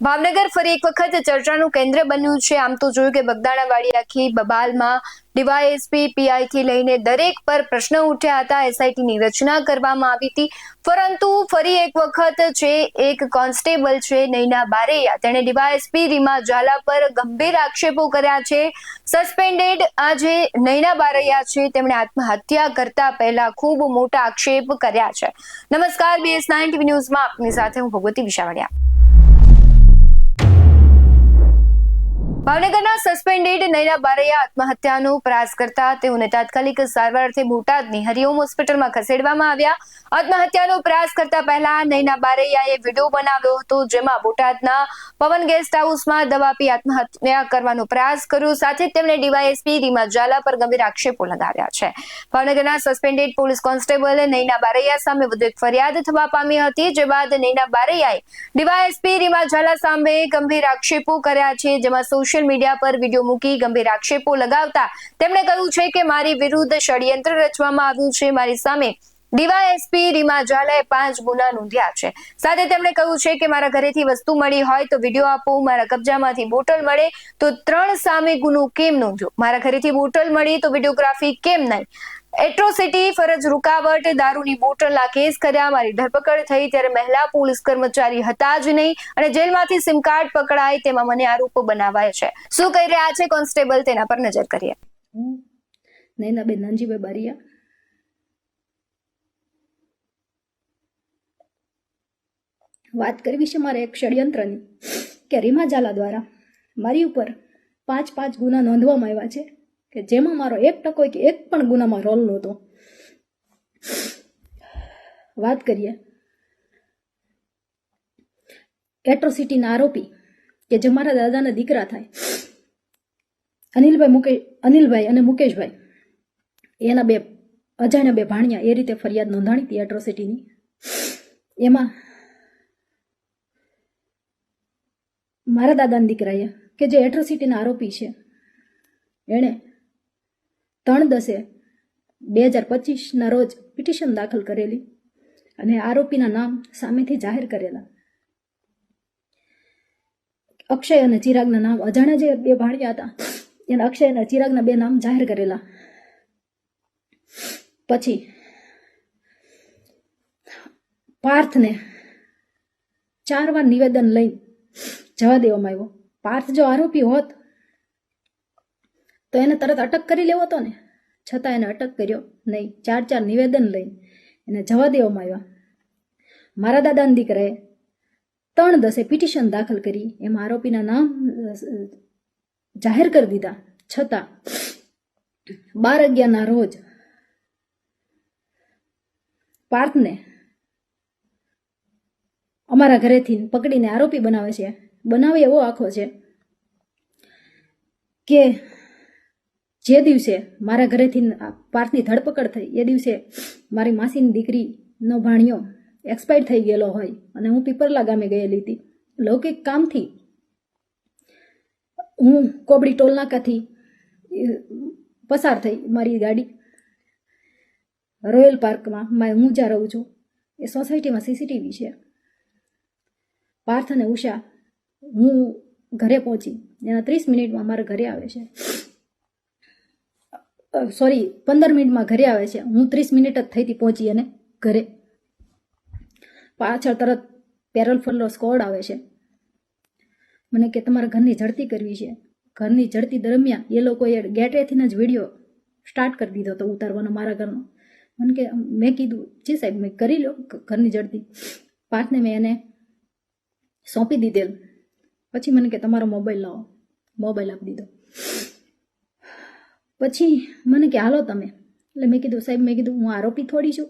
ભાવનગર ફરી એક વખત ચર્ચાનું કેન્દ્ર બન્યું છે. આમ તો જોયું કે બગદાણાવાડી આખી બબાલમાં ડીવાયએસપી પીઆઈ થી લઈને દરેક પર પ્રશ્ન ઉઠ્યા હતા. એસઆઈટી ની રચના કરવામાં આવી હતી. પરંતુ ફરી એક વખત છે, એક કોન્સ્ટેબલ છે, નૈના બારૈયા. તેણે ડીવાયએસપી રીમા ઝાલા પર ગંભીર આક્ષેપો કર્યા છે. સસ્પેન્ડેડ આ જે નૈના બારૈયા છે. તેમણે આત્મહત્યા કરતા પહેલા ખૂબ મોટા આક્ષેપ કર્યા છે. નમસ્કાર બીએસ નાઇન ટીવી ન્યૂઝમાં આપની સાથે હું ભગવતી વિશાવડિયા. ભાવનગરના સસ્પેન્ડેડ નૈના બારૈયા આત્મહત્યાનો પ્રયાસ કરતા તેઓને તાત્કાલિક સારવારથી બોટાદની હરિઓમ હોસ્પિટલમાં ખસેડવામાં આવ્યા. આત્મહત્યાનો પ્રયાસ કરતા પહેલા નૈના બારૈયાએ વીડિયો બનાવ્યો હતો, જેમાં બોટાદના પવન ગેસ્ટ હાઉસમાં દવા પી આત્મહત્યા કરવાનો પ્રયાસ કર્યો. સાથે તેમણે ડીવાયએસપી રીમા ઝાલા પર ગંભીર આક્ષેપો લગાવ્યા છે. ભાવનગરના suspended police constable Naina Baraiya સામે વધુ એક ફરિયાદ થવા પામી હતી, જે બાદ નૈના બારૈયાએ ડીવાયએસપી રીમા ઝાલા સામે ગંભીર આક્ષેપો કર્યા છે, જેમાં સોશિયલ મીડિયા પર વીડિયો મૂકી ગંભીર આક્ષેપો લગાવતા તેમણે કહ્યું છે કે મારી વિરુદ્ધ ષડયંત્ર રચવામાં આવ્યું છે. મારી સામે ડીવાયએસપી રીમા ઝાલાએ પાંચ ગુના નોંધ્યા છે. સાથે તેમણે કહ્યું છે કે મારા ઘરેથી વસ્તુ મળી હોય તો વીડિયો આપો, મારા કબજામાંથી બોટલ મળે તો ત્રણ સામે ગુનો કેમ નોંધ્યો? મારા ઘરેથી બોટલ મળી તો વિડીયોગ્રાફી કેમ નહીં? એટ્રોસિટી, ફરજ રૂકાવટ, દારૂની બોટલના કેસ કર્યા, મારી ધરપકડ થઈ ત્યારે મહિલા પોલીસ કર્મચારી હતા જ નહીં અને જેલમાંથી સિમ કાર્ડ પકડાય તેમાં મને આરોપો બનાવાય છે. શું કહી રહ્યા છે કોન્સ્ટેબલ? તેના પર નજર કરીએ. નૈનાબેન નાનજીભાઈ બારિયા. વાત કરવી છે મારે એક ષડયંત્રની કે રીમા ઝાલા દ્વારા. મારી ઉપર પાંચ પાંચ ગુના નોંધવામાં આવ્યા છે. કે જેમાં મારો એક ટકો કે એક પણ ગુનામાં રોલ નહોતો. વાત કરીએ. એટ્રોસિટીના આરોપી કે જે મારા દાદાના દીકરા થાય. અનિલભાઈ મુકે અનિલભાઈ અને મુકેશભાઈ, એના બે, અજાણ્યા બે ભાણિયા એ રીતે ફરિયાદ નોંધાણી હતી એટ્રોસિટીની. એમાં મારા દાદાના દીકરાએ, કે જે એટ્રોસિટીના આરોપી છે, એણે ત્રણ દસે બે હજાર પચીસના રોજ પિટિશન દાખલ કરેલી અને આરોપીના નામ સામેથી જાહેર કરેલા. અક્ષય અને ચિરાગના નામ અજાણ્યા જે બે ભાણિયા હતા, એના અક્ષય અને ચિરાગના બે નામ જાહેર કરેલા. પછી પાર્થને ચાર વાર નિવેદન લઈ જવા દેવામાં આવ્યો. પાર્થ જો આરોપી હોત તો એને તરત અટક કરી લેવો હતો ને? છતાં એને અટક કર્યો નહીં. ચાર ચાર નિવેદન લઈ એને જવા દેવામાં આવ્યા. મારા દાદાની દીકરાએ ત્રણ દસે પિટિશન દાખલ કરી. એમાં આરોપીના નામ જાહેર કરી દીધા. છતાં બાર અગિયારના રોજ પાર્થને અમારા ઘરેથી પકડીને આરોપી બનાવે છે. બનાવે એવો આખો છે કે જે દિવસે મારા ઘરેથી પાર્થની ધરપકડ થઈ, એ દિવસે મારી માસીની દીકરીનો ભાણિયો એક્સપાયર થઈ ગયેલો હોય અને હું પીપરલા ગામે ગયેલી હતી. લૌકિક કામથી હું કોબડી ટોલનાકાથી પસાર થઈ મારી ગાડી. રોયલ પાર્કમાં હું જ્યાં રહું છું, એ સોસાયટીમાં સીસીટીવી છે. પાર્થ અને ઉષા હું ઘરે પહોંચી. એના ત્રીસ મિનિટમાં મારા ઘરે આવે છે. સોરી પંદર મિનિટમાં ઘરે આવે છે. હું ત્રીસ મિનિટ જ થઈ હતી પહોંચી અને ઘરે. પાછળ તરત પેરલ ફરલો સ્કોડ આવે છે. મને કે તમારા ઘરની ઝડતી કરવી છે. ઘરની ઝડતી દરમિયાન એ લોકોએ ગેટેથી જ વીડિયો સ્ટાર્ટ કરી દીધો હતો ઉતારવાનો મારા ઘરનો. મને કે મેં કીધું, જી સાહેબ, મેં કરી લો ઘરની ઝડતી પાર્થને મેં એને સોંપી દીધેલ. પછી મને કે, તમારો મોબાઈલ લાવો. મોબાઈલ આપી દીધો. પછી મને કે, હાલો તમે. એટલે મેં કીધું, સાહેબ, મેં કીધું, હું આરોપી થોડી છું.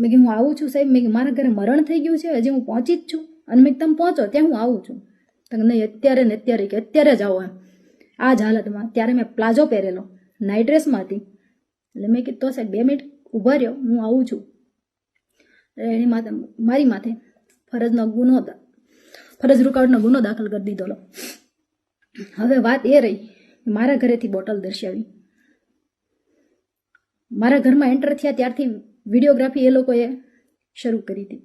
મેં કીધું, હું આવું છું સાહેબ. મેં મારા ઘરે મરણ થઈ ગયું છે, હજી હું પહોંચી જ છું. અને મેં તમે પહોંચો, ત્યાં હું આવું છું. તમને અત્યારે ને અત્યારે કે, અત્યારે જ આવો એમ. આ જ હાલતમાં, ત્યારે મેં પ્લાઝો પહેરેલો નાઇટ ડ્રેસમાં હતી એટલે મેં કીધું, તો સાહેબ, બે મિનિટ ઊભા રહ્યો, હું આવું છું. એની માથે, મારી માથે ફરજનો ગુનો ફરજ રૂકાવટનો ગુનો દાખલ કરી દીધો હવે વાત એ રહી મારા ઘરેથી બોટલ દર્શાવી. મારા ઘરમાં એન્ટર થયા ત્યારથી વિડીયોગ્રાફી એ લોકોએ શરૂ કરી હતી.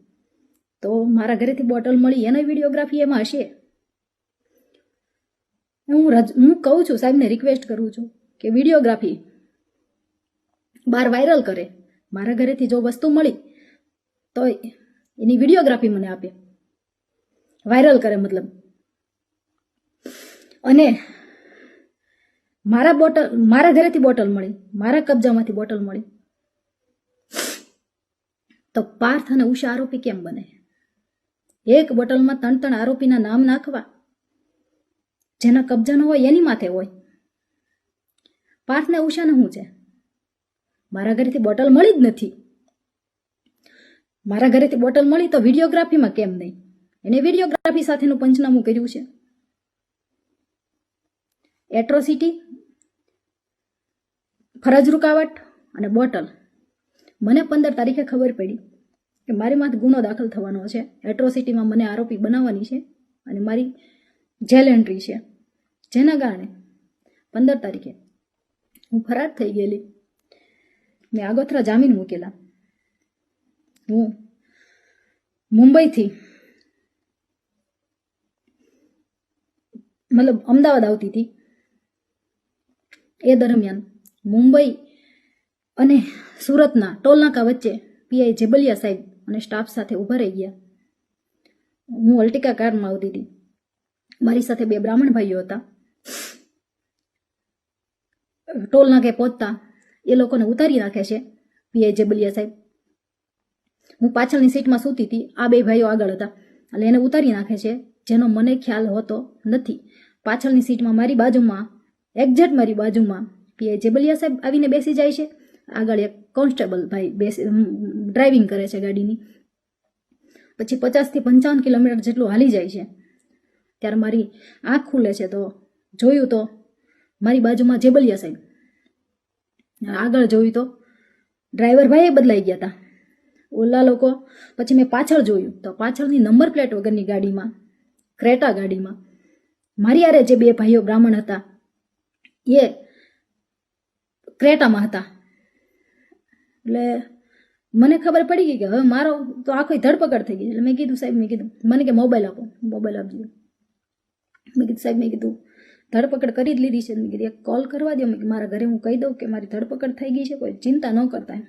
તો મારા ઘરેથી બોટલ મળી એનો વિડીયોગ્રાફી એમાં હશે? હું રજ, હું કહું છું, સાહેબને રિક્વેસ્ટ કરું છું કે વિડીયોગ્રાફી બહાર વાયરલ કરે. મારા ઘરેથી જો વસ્તુ મળી તો એની વિડીયોગ્રાફી મને આપે. વાયરલ કરે મતલબ. અને મારા બોટલ, મારા ઘરેથી બોટલ મળી, મારા કબજામાંથી બોટલ મળી. તો પાર્થ અને ઉષા આરોપી કેમ બને? એક બોટલમાં ત્રણ ત્રણ આરોપીના નામ નાખવા. જેના કબજાનો હોય, એની માથે હોય. પાર્થને ઉષાને શું છે? મારા ઘરેથી બોટલ મળી જ નથી. મારા ઘરેથી બોટલ મળી તો વિડીયોગ્રાફીમાં કેમ નહીં? એને વિડીયોગ્રાફી સાથેનું પંચનામું કર્યું છે. એટ્રોસિટી, ફરજ રૂકાવટ અને બોટલ. મને પંદર તારીખે ખબર પડી કે મારી માથે ગુનો દાખલ થવાનો છે. એટ્રોસિટીમાં મને આરોપી બનાવવાની છે અને મારી જેલ એન્ટ્રી છે. જેના કારણે પંદર તારીખે હું ફરાર થઈ ગયેલી. મેં આગોતરા જામીન મૂકેલા. હું મુંબઈથી મતલબ અમદાવાદ આવતી હતી. એ દરમિયાન મુંબઈ અને સુરતના ટોલનાકા વચ્ચે પીઆઈ જેબલિયા સાહેબ અને સ્ટાફ સાથે ઊભા રહી ગયા. હું અલ્ટિકા કારમાં આવતી હતી. મારી સાથે બે બ્રાહ્મણ ભાઈઓ હતા. ટોલ નાકે પહોંચતા એ લોકોને ઉતારી નાખે છે પીઆઈ જેબલિયા સાહેબ. હું પાછળની સીટમાં સૂતી હતી. આ બે ભાઈઓ આગળ હતા એટલે એને ઉતારી નાખે છે, જેનો મને ખ્યાલ હોતો નથી. પાછળની સીટમાં મારી બાજુમાં એક્ઝેક્ટ મારી બાજુમાં પીઆઈ જેબલિયા સાહેબ આવીને બેસી જાય છે. આગળ એક કોન્સ્ટેબલ ભાઈ બેસી ડ્રાઇવિંગ કરે છે ગાડીની. પછી પચાસથી પંચાવન કિલોમીટર જેટલું હાલી જાય છે. ત્યારે મારી આંખ ખુલે છે તો જોયું તો મારી બાજુમાં જેબલિયા સાહેબ. આગળ જોયું તો ડ્રાઈવર ભાઈ બદલાઈ ગયા હતા ઓલા લોકો, પછી મેં પાછળ જોયું તો પાછળની નંબર પ્લેટ વગરની ગાડીમાં, ક્રેટા ગાડીમાં. મારી આરે જે બે ભાઈઓ બ્રાહ્મણ હતા એ ક્રેટામાં હતા. એટલે મને ખબર પડી ગઈ કે હવે મારો તો આખો ધરપકડ થઈ ગઈ. એટલે મેં કીધું, સાહેબ, મેં કીધું, મને કે મોબાઈલ આપો. મોબાઈલ આપજો મેં કીધું, સાહેબ, મેં કીધું, ધરપકડ કરી જ લીધી છે. મેં કીધું, એક કોલ કરવા દો મેં મારા ઘરે હું કહી દઉં કે મારી ધરપકડ થઈ ગઈ છે, કોઈ ચિંતા ન કરતા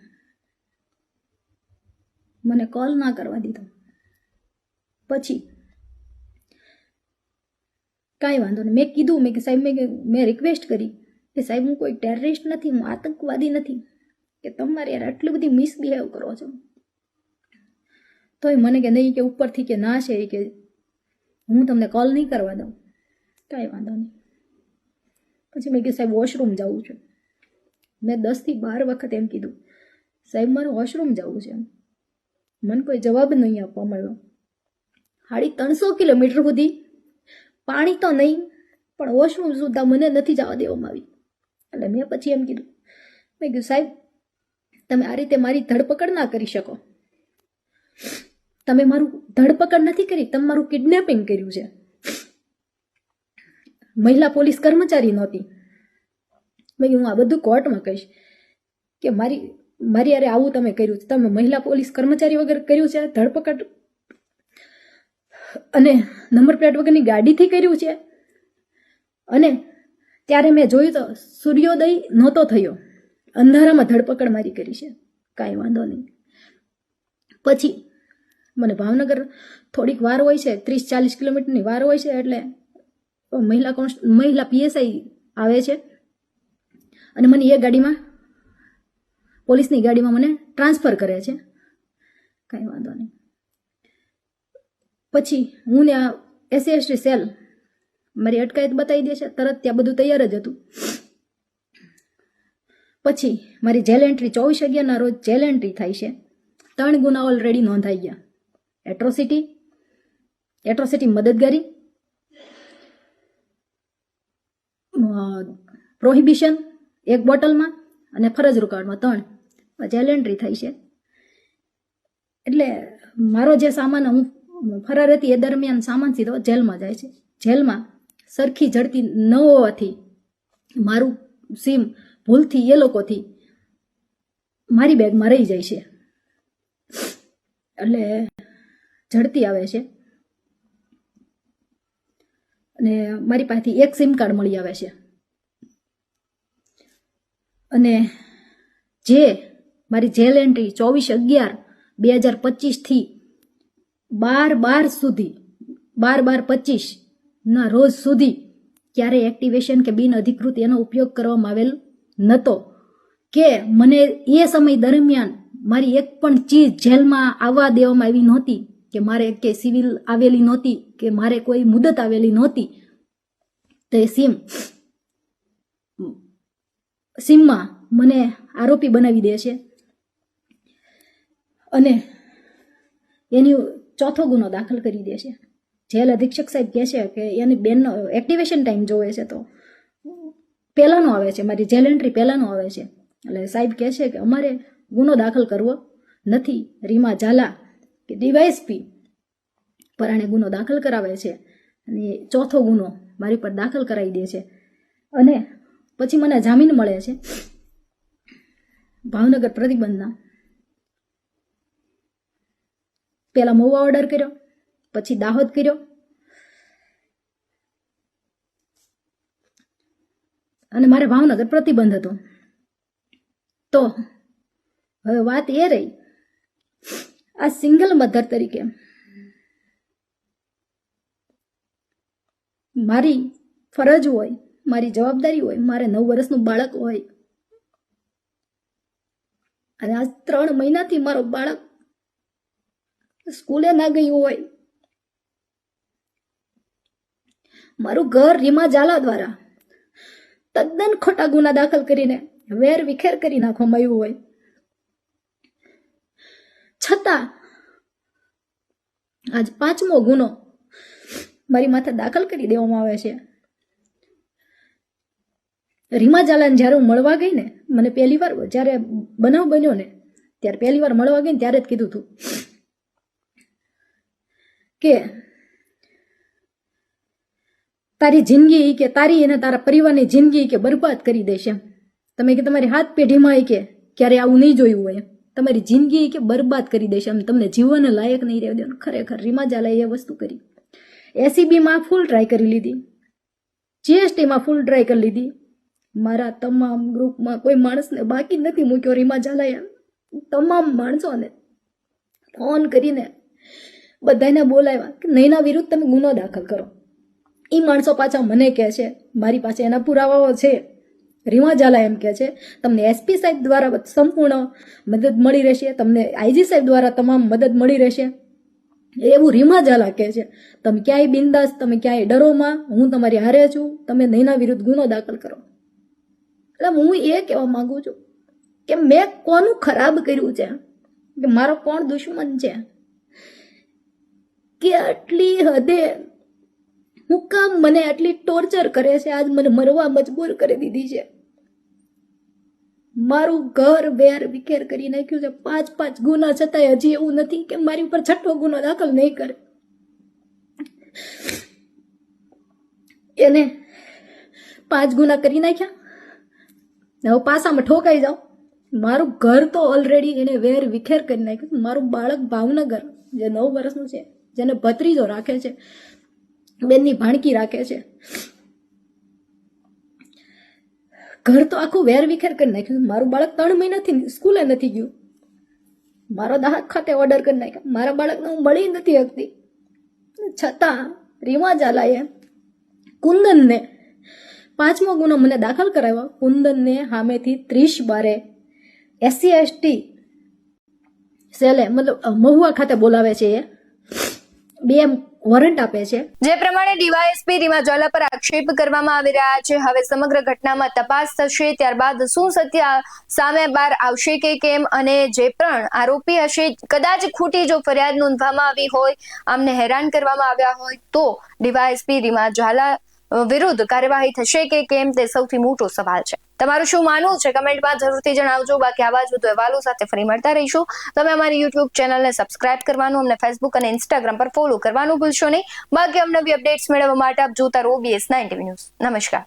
મને કોલ ના કરવા દીધો. પછી કાંઈ વાંધો નહીં. મેં કીધું, મેં કે સાહેબ, મેં મેં રિક્વેસ્ટ કરી કે સાહેબ, હું કોઈ ટેરરિસ્ટ નથી, હું આતંકવાદી નથી, કે તમારે યાર આટલી બધી મિસબિહેવ કરો છો. તોય મને કે નહીં, કે ઉપરથી કે ના છે કે હું તમને કોલ નહીં કરવા દઉં. કાંઈ વાંધો નહીં. પછી મેં કીધું, સાહેબ વોશરૂમ જવું છે. મેં દસથી બાર વખત એમ કીધું, સાહેબ, મારે વોશરૂમ જવું છે મને કોઈ જવાબ નહીં આપવા મળ્યો. સાડી ત્રણસો કિલોમીટર સુધી પાણી તો નહીં, પણ વોશરૂમ સુદ્ધા મને નથી જવા દેવામાં આવી. એટલે મેં પછી એમ કીધું, મેં કીધું, સાહેબ, તમે આ રીતે મારી ધરપકડ ના કરી શકો. તમે મારું ધરપકડ નથી કરી, તમે મારું કિડનેપિંગ કર્યું છે. મહિલા પોલીસ કર્મચારી નહોતી. મેં હું આ બધું કોર્ટમાં કહીશ કે મારી મારી યારે આવું તમે કર્યું છે. તમે મહિલા પોલીસ કર્મચારી વગર કર્યું છે, ધરપકડ અને નંબર પ્લેટ વગરની ગાડીથી કર્યું છે. અને ત્યારે મેં જોયું તો સૂર્યોદય નહોતો થયો. અંધારામાં ધરપકડ મારી કરી છે. કાંઈ વાંધો નહીં. પછી મને ભાવનગર થોડીક વાર હોય છે, ત્રીસ ચાલીસ કિલોમીટરની વાર હોય છે એટલે મહિલા કોન્સ્ટ મહિલા પીએસઆઈ આવે છે. અને મને એ ગાડીમાં, પોલીસની ગાડીમાં મને ટ્રાન્સફર કરે છે. કાંઈ વાંધો નહીં. પછી હું ને આ એસસી એસટી સેલ મારી અટકાયત બતાવી દે છે, તરત ત્યાં બધું તૈયાર જ હતું. પછી મારી જેલ એન્ટ્રી ચોવીસ અગિયારના રોજ જેલ એન્ટ્રી થાય છે. ત્રણ ગુના ઓલરેડી નોંધાઈ ગયા. એટ્રોસિટી એટ્રોસિટી મદદગારી પ્રોહિબિશન એક બોટલમાં અને ફરજ રોકાણમાં ત્રણ. જેલ એન્ટ્રી થઈ છે. એટલે મારો જે સામાન હું ફરાર હતી એ દરમિયાન સામાન સીધો જેલમાં જાય છે. જેલમાં સરખી જડતી ન હોવાથી મારું સીમ ભૂલથી એ લોકોથી મારી બેગમાં રહી જાય છે. એટલે ઝડપી આવે છે. અને મારી પાસેથી એક સિમ કાર્ડ મળી આવે છે. અને જે મારી જેલ એન્ટ્રી ચોવીસ અગિયાર બે હજાર પચીસથી બાર બાર સુધી, બાર બાર પચીસના રોજ સુધી ક્યારેય એક્ટિવેશન કે બિન અધિકૃત એનો ઉપયોગ કરવામાં આવેલ નહોતો કે મને એ સમય દરમિયાન મારી એક પણ ચીજ જેલમાં આવવા દેવામાં આવી નહોતી, કે મારે કે સિવિલ આવેલી નહોતી, કે મારે કોઈ મુદત આવેલી નહોતી, તો એ સિમ, સિમમાં મને આરોપી બનાવી દે છે. અને એની ચોથો ગુનો દાખલ કરી દે છે. જેલ અધિક્ષક સાહેબ કહે છે કે એની બેનનો એક્ટિવેશન ટાઈમ જોવે છે તો પહેલાંનો આવે છે, મારી જેલ એન્ટ્રી પહેલાંનો આવે છે. એટલે સાહેબ કહે છે કે અમારે ગુનો દાખલ કરવો નથી. રીમા ઝાલા કે ડીવાયસપી પરાણે ગુનો દાખલ કરાવે છે અને ચોથો ગુનો મારી પર દાખલ કરાવી દે છે. અને પછી મને જામીન મળે છે. ભાવનગર પ્રતિબંધના પહેલા મહુવા ઓર્ડર કર્યો, પછી દાહોદ કર્યો. અને મારે ભાવનગર પ્રતિબંધ હતો. તો હવે વાત એ રહી, આ સિંગલ મધર તરીકે મારી ફરજ હોય, મારી જવાબદારી હોય, મારે નવ વર્ષનું બાળક હોય. અને આ ત્રણ મહિનાથી મારો બાળક સ્કૂલે ના ગયું હોય. મારું ઘર રીમા ઝાલા દ્વારા. તદ્દન ખોટા ગુના દાખલ કરીને વેર વિખેર કરી નાખવામાં આવ્યું હોય. છતાં, આજ પાંચમો ગુનો મારી માથે દાખલ કરી દેવામાં આવે છે. રીમા ઝાલાને જ્યારે હું મળવા ગઈ ને, મને પહેલી વાર જ્યારે બનાવ બન્યો ને, ત્યારે પહેલી વાર મળવા ગઈ ને ત્યારે જ કીધું હતું કે તારી જિંદગી કે તારી અને તારા પરિવારની જિંદગી કે બરબાદ કરી દેશે. તમે કે તમારી હાથ પેઢીમાં કે ક્યારે આવું નહીં જોયું હોય. તમારી જિંદગી કે બરબાદ કરી દેશે એમ. તમને જીવન લાયક નહીં રહેવા દેવાનું. ખરેખર રીમાજાલાએ એ વસ્તુ કરી. એસીબીમાં ફૂલ ટ્રાય કરી લીધી. જીએસટીમાં ફૂલ ટ્રાય કરી લીધી. મારા તમામ ગ્રુપમાં કોઈ માણસને બાકી નથી મૂક્યો રીમા ઝાલાએ તમામ માણસોને ફોન કરીને બધાને બોલાવ્યા કે નૈના વિરુદ્ધ તમે ગુનો દાખલ કરો. એ માણસો પાછા મને કહે છે, મારી પાસે એના પુરાવાઓ છે. રીમા ઝાલા એમ કહે છે, તમને એસપી સાહેબ દ્વારા સંપૂર્ણ મદદ મળી રહેશે, તમને આઈજી સાહેબ દ્વારા તમામ મદદ મળી રહેશે. એવું રીમા ઝાલા કહે છે, તમે ક્યાંય બિંદાસ, તમે ક્યાંય ડરોમાં, હું તમારી હારે છું, તમે નૈના વિરુદ્ધ ગુનો દાખલ કરો. એટલે હું એ કહેવા માંગુ છું કે મેં કોનું ખરાબ કર્યું છે? કે મારો કોણ દુશ્મન છે? કે આટલી હદે હું કામ મને આટલી ટોર્ચર કરે છે? આજ મને મરવા મજબૂર કરી દીધી છે. મારું ઘર વેર વિખેર કરી નાખ્યું છે. પાંચ પાંચ ગુના છતાંય હજી એવું નથી કે મારી ઉપર છઠ્ઠો ગુનો દાખલ નહીં કરે. એને પાંચ ગુના કરી નાખ્યા. હવે પાસામાં ઠોકાઈ જાઓ. મારું ઘર તો ઓલરેડી એને વેર વિખેર કરી નાખ્યું મારું બાળક ભાવનગર, જે નવ વર્ષનું છે જેને ભત્રીજો રાખે છે, બેનની ભાણકી રાખે છે. ઘર તો આખું વેર વિખેર કરી નાખ્યું. મારું બાળક ત્રણ મહિનાથી સ્કૂલે નથી ગયું. મારો દાહક ખાતે ઓર્ડર કરી નાખ્યો. મારા બાળકને હું મળી નથી શકતી. છતાં રીમા ઝાલાએ કુંદનને પાંચમો ગુનો મને દાખલ કરાવ્યો. કુંદનને સામેથી ત્રીસ બારે એસસી, એસટી સેલે મતલબ મહુવા ખાતે બોલાવે છે એ. બે વોરંટ આપે છે. જે પ્રમાણે ડીવાયએસપી રીમા ઝાલા પર આક્ષેપ કરવામાં આવી રહ્યા છે. હવે સમગ્ર ઘટનામાં તપાસ થશે ત્યારબાદ શું સત્ય સામે બહાર આવશે કે કેમ અને જે પણ આરોપી હશે કદાચ ખોટી જો ફરિયાદ નોંધવામાં આવી હોય આમને હેરાન કરવામાં આવ્યા હોય તો ડીવાયએસપી રીમા અ, વિરુદ્ધ કાર્યવાહી થશે કે કેમ તે સૌથી મોટો સવાલ છે. તમારું શું માનવું છે? કમેન્ટમાં જરૂરથી જણાવજો. બાકી આવા જ વધુ અહેવાલો સાથે ફરી મળતા રહીશું. તમે અમારી યુટ્યુબ ચેનલને સબસ્ક્રાઇબ કરવાનું અમને ફેસબુક અને ઇન્સ્ટાગ્રામ પર ફોલો કરવાનું ભૂલશો નહીં. બાકી અમને નવી અપડેટ્સ મેળવવા માટે આપ જોતા રહો બીએસ નાઇન્ટી ન્યૂઝ નમસ્કાર.